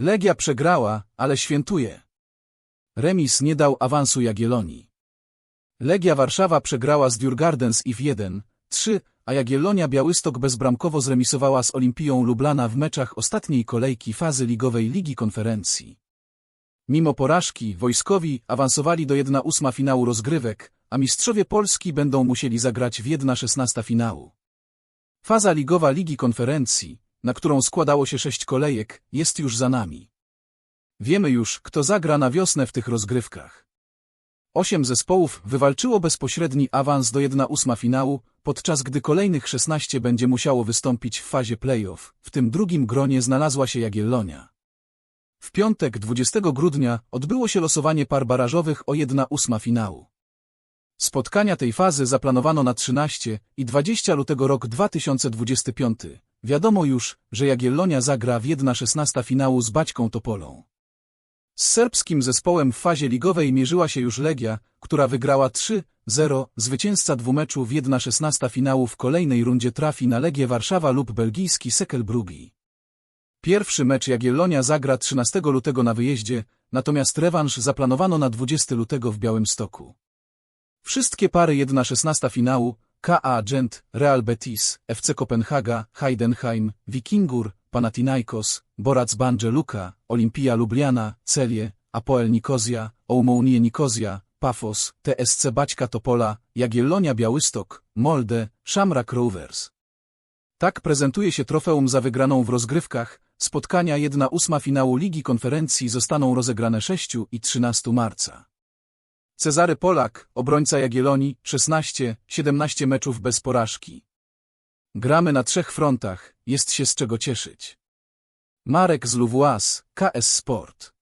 Legia przegrała, ale świętuje. Remis nie dał awansu Jagiellonii. Legia Warszawa przegrała z Djurgardens i w 1, 3, a Jagiellonia Białystok bezbramkowo zremisowała z Olimpią Lublana w meczach ostatniej kolejki fazy ligowej Ligi Konferencji. Mimo porażki, wojskowi awansowali do 1-8 finału rozgrywek, a mistrzowie Polski będą musieli zagrać w 1-16 finału. Faza ligowa Ligi Konferencji, na którą składało się sześć kolejek, jest już za nami. Wiemy już, kto zagra na wiosnę w tych rozgrywkach. Osiem zespołów wywalczyło bezpośredni awans do 1-8 finału, podczas gdy kolejnych 16 będzie musiało wystąpić w fazie playoff. W tym drugim gronie znalazła się Jagiellonia. W piątek 20 grudnia odbyło się losowanie par barażowych o 1-8 finału. Spotkania tej fazy zaplanowano na 13 i 20 lutego rok 2025. Wiadomo już, że Jagiellonia zagra w 1-16 finału z Baćką Topolą. Z serbskim zespołem w fazie ligowej mierzyła się już Legia, która wygrała 3-0. Zwycięzca dwumeczu w 1-16 finału w kolejnej rundzie trafi na Legię Warszawa lub belgijski Sekel Brugge. Pierwszy mecz Jagiellonia zagra 13 lutego na wyjeździe, natomiast rewanż zaplanowano na 20 lutego w Białymstoku. Wszystkie pary 1-16 finału KA Gent, Real Betis, FC Kopenhaga, Heidenheim, Wikingur, Panathinaikos, Borac Banje Luka, Olimpia Lubliana, Celie, Apoel Nikozja, Oumounie Nikozja, Pafos, TSC Baćka Topola, Jagiellonia Białystok, Molde, Shamrock Rovers. Tak prezentuje się trofeum za wygraną w rozgrywkach. Spotkania 1-8 finału Ligi Konferencji zostaną rozegrane 6 i 13 marca. Cezary Polak, obrońca Jagiellonii, 16-17 meczów bez porażki. Gramy na trzech frontach, jest się z czego cieszyć. Marek z Louvois, KS Sport.